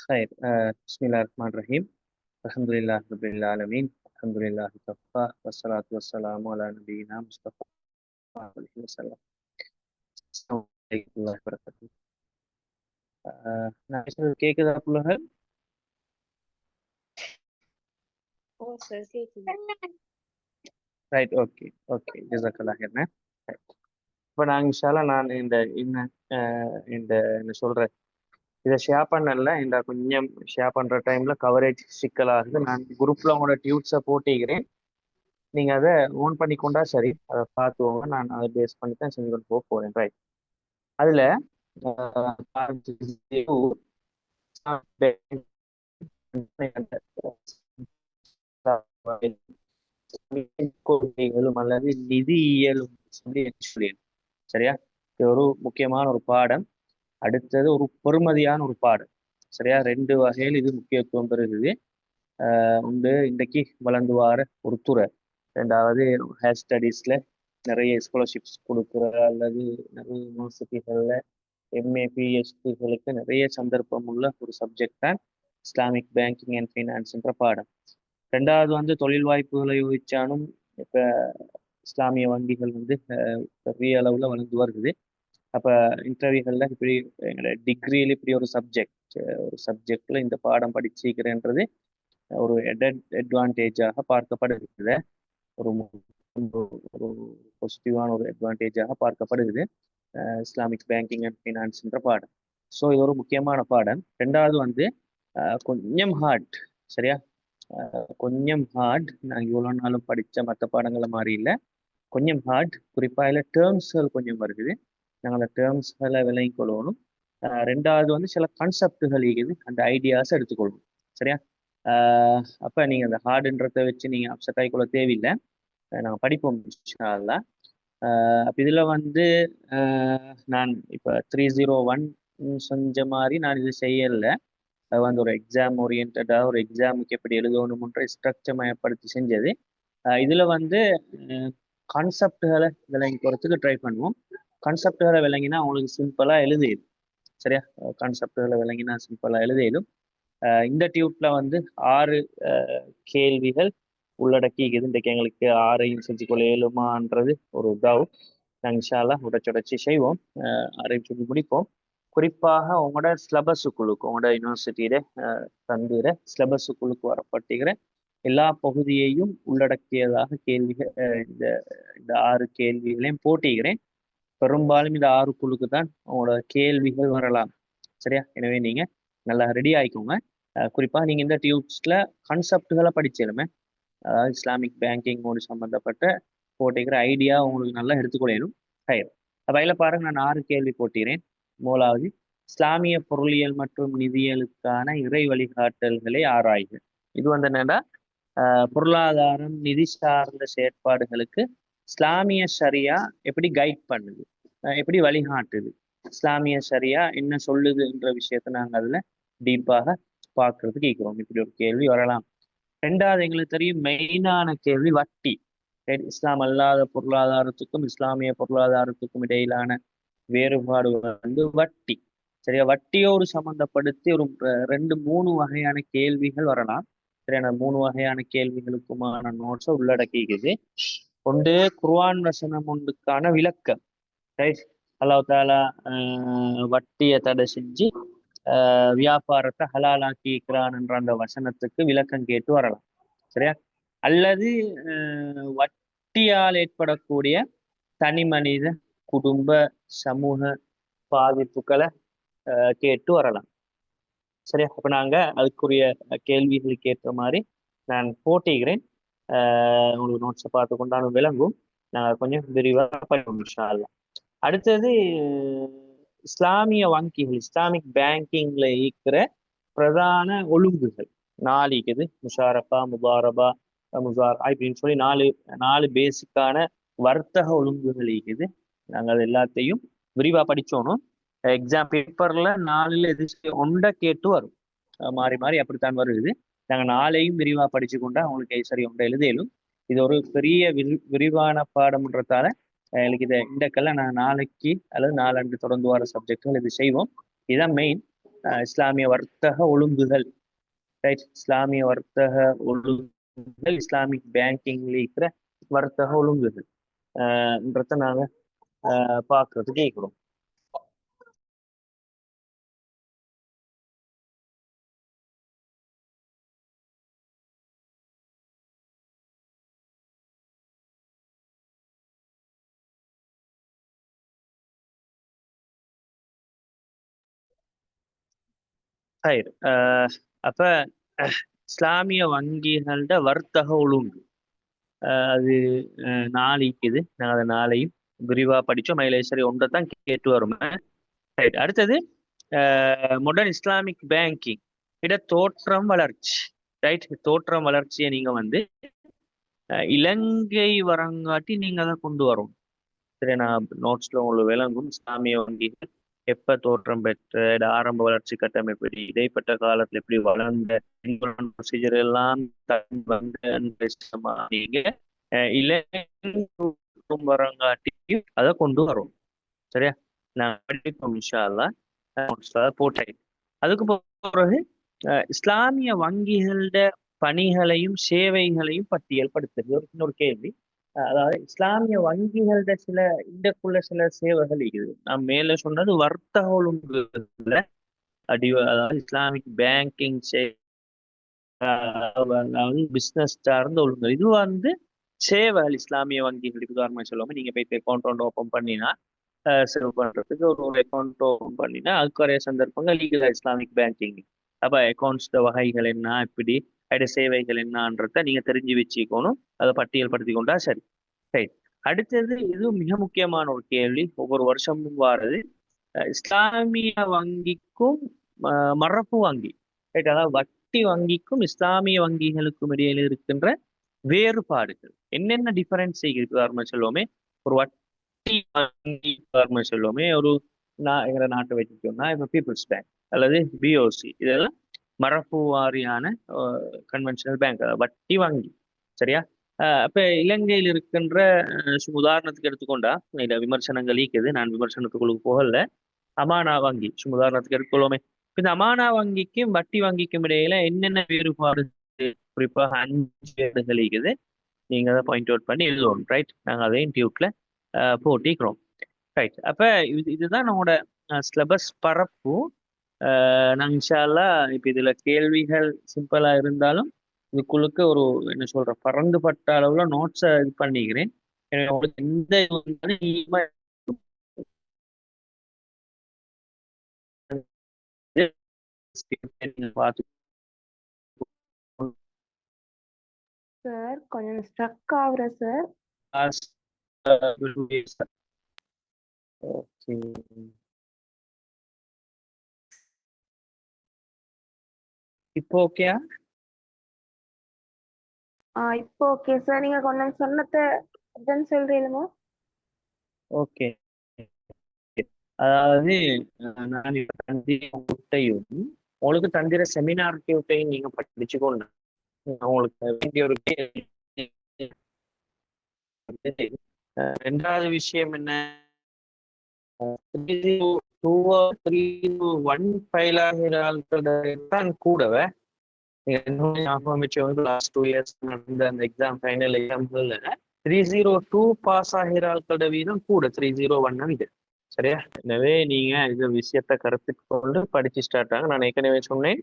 خير آه، بسم الله الرحمن الرحيم الحمد لله رب العالمين الحمد لله كفى والصلاة والسلام على نبينا مصطفى صلى الله عليه وسلم السلام عليكم ورحمة الله وبركاته آه، நான் பேசுறது கேக்குதா புள்ளகள் ஓ சார் கேக்குது ரைட் ஓகே ஓகே ஜஸாக்கல்லா என்ன இப்போ நான் இன்ஷால்லா நான் இந்த என்ன அஹ், இந்த என்ன சொல்றேன் இதை ஷேர் பண்ணல. இந்த கொஞ்சம் ஷேர் பண்ற டைம்ல கவரேஜ் சிக்கலாகுது நான் குரூப்ல உங்களோட டியூட்ஸை போட்டிக்கிறேன் நீங்க அதை ஓன் பண்ணிக்கொண்டா சரி. அதை பார்த்துவோங்க நான் அதை பேஸ் பண்ணி தான் செஞ்சு கொண்டு போக போறேன். ரைட் அதுல கொள்கைகளும் அல்லது நிதியியலும் சொல்லி சொல்லிடு சரியா? இது ஒரு முக்கியமான ஒரு பாடம். அடுத்தது ஒரு பெறுமதியான ஒரு பாடம் சரியா? ரெண்டு வகையில் இது முக்கியத்துவம் பெறுகிறது. உண்டு. இன்றைக்கு வளர்ந்து வார ஒரு துறை. ரெண்டாவது ஹேர் ஸ்டடீஸில் நிறைய ஸ்காலர்ஷிப்ஸ் கொடுக்குற அல்லது நிறைய யூனிவர்சிட்டிகளில் எம்ஏ பிஹெச்டிகளுக்கு நிறைய சந்தர்ப்பம் உள்ள ஒரு சப்ஜெக்ட் தான் இஸ்லாமிக் பேங்கிங் அண்ட் ஃபைனான்ஸ்ன்ற பாடம். ரெண்டாவது வந்து தொழில் வாய்ப்புகளை யோசிச்சாலும் இப்போ இஸ்லாமிய வங்கிகள் வந்து பெரிய அளவில் வளர்ந்து வருது அப்போ இன்டர்வியூகளில் இப்படி எங்களோட டிகிரியில் இப்படி ஒரு சப்ஜெக்ட் ஒரு சப்ஜெக்டில் இந்த பாடம் படிச்சிருக்கிறேன்றது ஒரு அட்வான்டேஜாக பார்க்கப்படுகிறது. ஒரு ஒரு பாசிட்டிவான ஒரு அட்வான்டேஜாக பார்க்கப்படுகிறது. இஸ்லாமிக் பேங்கிங் அண்ட் ஃபினான்ஸ்ன்ற பாடம். ஸோ இது ஒரு முக்கியமான பாடம். ரெண்டாவது வந்து கொஞ்சம் ஹார்ட் சரியா? கொஞ்சம் ஹார்ட் நான் இவ்வளோ நாளும் படித்த மற்ற பாடங்களை மாதிரி இல்லை. கொஞ்சம் ஹார்ட் குறிப்பாக இதில் டேர்ம்ஸ்கள் கொஞ்சம் வருது. நாங்கள் அந்த டேர்ம்ஸ்களை விளங்கிக் கொள்ளணும் ரெண்டாவது வந்து சில கான்செப்டுகள் இருக்குது. அந்த ஐடியாஸ் எடுத்துக்கொள்ளணும் சரியா? அப்போ நீங்கள் அந்த ஹார்டுன்றதை வச்சு நீங்கள் அப்செட் ஆகிக்கொள்ள தேவையில்லை. நாங்கள் படிப்போம் அப்போ அல்லாஹ். இதுல வந்து நான் இப்போ த்ரீ ஜீரோ ஒன் செஞ்ச மாதிரி நான் இது செய்யல. அது வந்து ஒரு எக்ஸாம் ஓரியன்டாக ஒரு எக்ஸாமுக்கு எப்படி எழுதணும்ன்ற ஸ்ட்ரக்சர் மயப்படுத்தி செஞ்சது. இதில் இதுல வந்து கான்செப்டுகளை விளங்கி போகிறதுக்கு ட்ரை பண்ணுவோம். கான்செப்டுகளை விளங்கினா அவங்களுக்கு சிம்பிளா எழுதிடும். சரியா? கான்செப்டுகளை விளங்கினா சிம்பிளா எழுதிடும். இந்த டியூட்ல வந்து ஆறு கேள்விகள் உள்ளடக்கி இது எங்களுக்கு ஆறையும் செஞ்சு கொள்ள இயலுமான்றது ஒரு டவுட் நாங்கள் இன்ஷால்லா உடச்சுடச்சி செய்வோம். ஆறையும் செஞ்சு முடிப்போம். குறிப்பாக உங்களோட சிலபஸுக்குழுக்கு உங்களோட யூனிவர்சிட்டியில தந்துகிற சிலபஸுக்குழுக்கு வரப்பட்டுகிற எல்லா பகுதியையும் உள்ளடக்கியதாக கேள்விகள் இந்த இந்த ஆறு கேள்விகளையும் போட்டிக்கிறேன் பெரும்பாலும் இந்த ஆறு குழுக்கு தான் உங்களோட கேள்விகள் வரலாம். சரியா? எனவே நீங்க நல்லா ரெடி ஆயிக்கோங்க. குறிப்பா நீங்க இந்த டியூப்ஸ்ல கான்செப்டுகளை படிச்சிருமே அதாவது இஸ்லாமிக் பேங்கிங்கோடு சம்பந்தப்பட்ட போட்டிக்கிற ஐடியா உங்களுக்கு நல்லா எடுத்துக்கொள்ளணும் ஹயர் அதில் பாருங்க நான் ஆறு கேள்வி போட்டிறேன் மூலாவது இஸ்லாமிய பொருளியல் மற்றும் நிதியியலுக்கான இறை வழிகாட்டல்களை ஆராய்க. இது வந்து என்னென்னா பொருளாதாரம் நிதி சார்ந்த செயற்பாடுகளுக்கு இஸ்லாமிய ஷரியா எப்படி கைட் பண்ணுது? எப்படி வழிகாட்டுது? இஸ்லாமிய ஷரியா என்ன சொல்லுதுன்ற விஷயத்த நாங்க அதுல டீப்பாக பார்க்கறதுக்கு கேட்கிறோம். இப்படி ஒரு கேள்வி வரலாம். ரெண்டாவது எங்களுக்கு தெரியும் மெயினான கேள்வி வட்டி. இஸ்லாம் அல்லாத பொருளாதாரத்துக்கும் இஸ்லாமிய பொருளாதாரத்துக்கும் இடையிலான வேறுபாடு வந்து வட்டி. சரியா? வட்டியோடு சம்பந்தப்படுத்தி ஒரு ரெண்டு மூணு வகையான கேள்விகள் வரலாம். சரியான மூணு வகையான கேள்விகளுக்குமான நோட்ஸை உள்ளடக்கிக்குது ஒன்று குர்வான் வசனம் ஒன்றுக்கான விளக்கம். ரைட் அல்லாஹ் தாலா வட்டியை தடை செஞ்சு வியாபாரத்தை ஹலாலாக்கி இருக்கிறான் என்ற அந்த வசனத்துக்கு விளக்கம் கேட்டு வரலாம். சரியா? அல்லது வட்டியால் ஏற்படக்கூடிய தனி மனித குடும்ப சமூக பாதிப்புகளை கேட்டு வரலாம். சரியா? அப்ப நாங்க அதுக்குரிய கேள்விகளுக்கு ஏற்ற மாதிரி நான் போட்டிக்கிறேன். உங்களுக்கு நோட்ஸை பார்த்து கொண்டாலும் விளங்கும். நாங்கள் கொஞ்சம் விரிவாக பண்ணுவோம் இன்ஷா அடுத்தது இஸ்லாமிய வங்கிகள் இஸ்லாமிக் பேங்கிங்ல இருக்கிற பிரதான ஒழுங்குகள். நாலு இருக்குது. முஷாரபா முபாரபா முசார் இப்படின்னு சொல்லி நாலு நாலு பேசிக்கான வர்த்தக ஒழுங்குகள் இருக்குது. நாங்கள் அது எல்லாத்தையும் விரிவா படிச்சோணும். எக்ஸாம் பேப்பர்ல நாலுல எது ஒன்றை கேட்டு வரும். மாறி மாறி அப்படித்தான் வருது. நாங்கள் நாளையும் விரிவாக படிச்சு கொண்டு அவங்களுக்கு ஐஸ்வர்யம் உண்டு எழுதியலும். இது ஒரு பெரிய விரி விரிவான பாடம்ன்றதால எனக்கு இதை இண்டக்கெல்லாம் நான் நாளைக்கு அல்லது நாலண்டு தொடர்ந்து வர சப்ஜெக்டுகள் இது செய்வோம். இதுதான் மெயின் இஸ்லாமிய வர்த்தக ஒழுங்குகள். ரைட் இஸ்லாமிய வர்த்தக ஒழுங்குகள் இஸ்லாமிக் பேங்கிங்ல இருக்கிற வர்த்தக ஒழுங்குகள். ஆஹ் ன்றத நாங்க அஹ், பார்க்கறதுக்கு கேட்கிறோம். ஹைர் அப்ப இஸ்லாமிய வங்கிகளோட வர்த்தக ஒழுங்கு அது நாளைக்கு நாளைக்குது நாங்கள் அதை நாளையும் விரிவா படிச்சோம் மயிலேஸ்வரி ஒன்றை தான் கேட்டு வரும் ரைட் அடுத்தது மாடர்ன் இஸ்லாமிக் பேங்கிங் இட தோற்றம் வளர்ச்சி ரைட் தோற்றம் வளர்ச்சியை நீங்க வந்து இலங்கை வரங்காட்டி நீங்க தான் கொண்டு வரணும் சரி நான் நோட்ஸ்ல உங்களுக்கு விளங்கும் இஸ்லாமிய வங்கிகள் எப்ப தோற்றம் பெற்ற ஆரம்ப வளர்ச்சி கட்டமைப்பு எப்படி இடைப்பட்ட காலத்துல எப்படி வளர்ந்த ப்ரொசீஜர் எல்லாம் நீங்க அஹ், வரங்காட்டி அதை கொண்டு வரும். சரியா? நான் படிப்போம் அல்லாஹ் போட்டேன் அதுக்கு பிறகு இஸ்லாமிய வங்கிகளோட பணிகளையும் சேவைகளையும் பட்டியல் படுத்துறது ஒரு இன்னொரு கேள்வி. அதாவது இஸ்லாமிய வங்கிகளிட சில இதற்குள்ள சில சேவைகள் இருக்குது. நான் மேல சொன்னது வர்த்தக ஒழுங்குல அடி அதாவது இஸ்லாமிக் பேங்கிங் சே அதாவது பிசினஸ் சார்ந்த ஒழுங்கு இது வந்து சேவைகள் இஸ்லாமிய வங்கிகளுக்கு உதாரணமாக சொல்லுவாங்க. நீங்க போய் அக்கௌண்ட் ஓப்பன் பண்ணினா சேவ் பண்றதுக்கு ஒரு அக்கௌண்ட் ஓப்பன் பண்ணினா அதுக்குறைய சந்தர்ப்பங்கள் லீகல் இஸ்லாமிக் பேங்கிங் அப்ப அக்கௌண்ட்ஸ் வகைகள் என்ன இப்படி அதோட சேவைகள் என்னன்றத நீங்க தெரிஞ்சு வச்சுக்கணும். அதை பட்டியல் படுத்தி கொண்டா சரி. ரைட் அடுத்தது இது மிக முக்கியமான ஒரு கேள்வி. ஒவ்வொரு வருஷமும் வாரது. இஸ்லாமிய வங்கிக்கும் மரப்பு வங்கி ரைட் அதாவது வட்டி வங்கிக்கும் இஸ்லாமிய வங்கிகளுக்கும் இடையில இருக்கின்ற வேறுபாடுகள். என்னென்ன டிஃபரன்ஸ் இருக்குதாருன்னு சொல்லுவோமே ஒரு வட்டி வங்கி சொல்லுவோமே ஒரு நான் எங்களை நாட்டை வச்சுக்கோன்னா இப்போ பீப்புள்ஸ் பேங்க் அல்லது பிஓசி இதெல்லாம் மரபு வாரியான கன்வென்ஷனல் பேங்க் வட்டி வங்கி. சரியா? அப்ப இலங்கையில் இருக்கின்ற உதாரணத்துக்கு எடுத்துக்கொண்டா இல்ல விமர்சனங்கள் ஈக்குது நான் விமர்சனத்துக்குள்ள போகல. அமானா வங்கி சும் உதாரணத்துக்கு எடுத்துக்கொள்ளுமே இந்த அமானா வங்கிக்கும் வட்டி வங்கிக்கும் இடையில என்னென்ன வேறுபாடு குறிப்பாக அஞ்சு இடங்கள் இருக்குது நீங்க அதை பாயிண்ட் அவுட் பண்ணி எழுதுவோம் ரைட் நாங்க அதையும் டியூட்ல போட்டிக்கிறோம். ரைட் அப்ப இது இதுதான் நம்மளோட சிலபஸ் பரப்பு. நான் இன்ஷால்லா இப்ப இதுல கேள்விகள் சிம்பிளா இருந்தாலும் இதுக்குள்ளுக்கு ஒரு என்ன சொல்ற பறந்துபட்ட அளவுல நோட்ஸை இது பண்ணிக்கிறேன். உங்களுக்கு எந்த பார்த்து சார் கொஞ்சம் ஸ்ட்ரக் ஆகுற சார் class, இப்போ ஓகேயா ஆ? இப்போ ஓகே சார் நீங்க கொஞ்சம் சொன்னத அதான் சொல்றீங்களா ஓகே அதாவது நான் இப்ப தந்திர கூட்டையும் உங்களுக்கு தந்திர செமினார் கூட்டையும் நீங்க படிச்சுக்கோங்க. உங்களுக்கு வேண்டிய ஒரு ரெண்டாவது விஷயம் என்ன? டூ த்ரீ ஒன் ஃபைல் ஆகிற ஆட்கள் கூடவே இன்னும் ஞாபகம் வச்சவங்க லாஸ்ட் டூ இயர்ஸ் நடந்த அந்த எக்ஸாம் ஃபைனல் எக்ஸாம்ல த்ரீ ஜீரோ டூ பாஸ் ஆகிற ஆட்களோட வீதம் கூட த்ரீ ஜீரோ ஒன் இது சரியா? எனவே நீங்க இந்த விஷயத்த கருத்துக்கு கொண்டு படிச்சு ஸ்டார்ட் ஆகும் நான் ஏற்கனவே சொன்னேன்.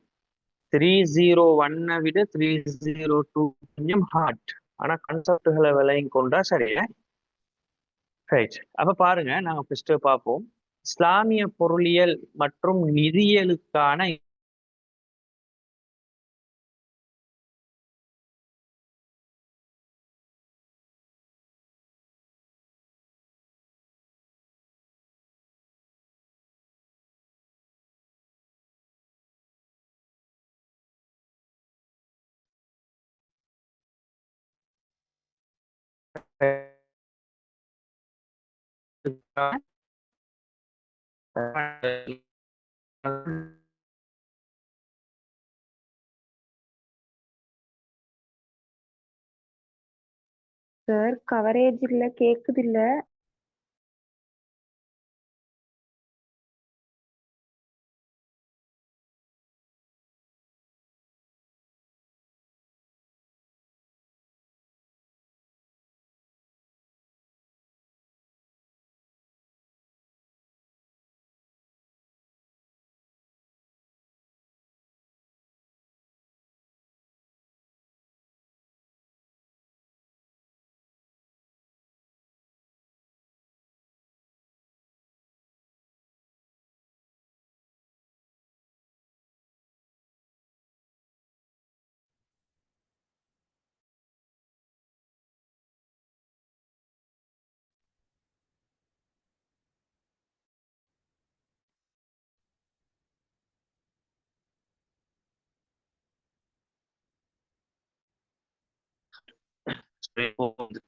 த்ரீ ஜீரோ ஒன்னை விட த்ரீ ஜீரோ டூ கொஞ்சம் ஹார்ட் ஆனா கான்செப்டுகளை விலையும் கொண்டா சரியா? ரைட் அப்ப பாருங்க நாங்க ஃபர்ஸ்ட் பார்ப்போம். இஸ்லாமிய பொருளியல் மற்றும் நிதியியலுக்கான சார் கவரேஜ் இல்ல கேக்குது இல்ல. important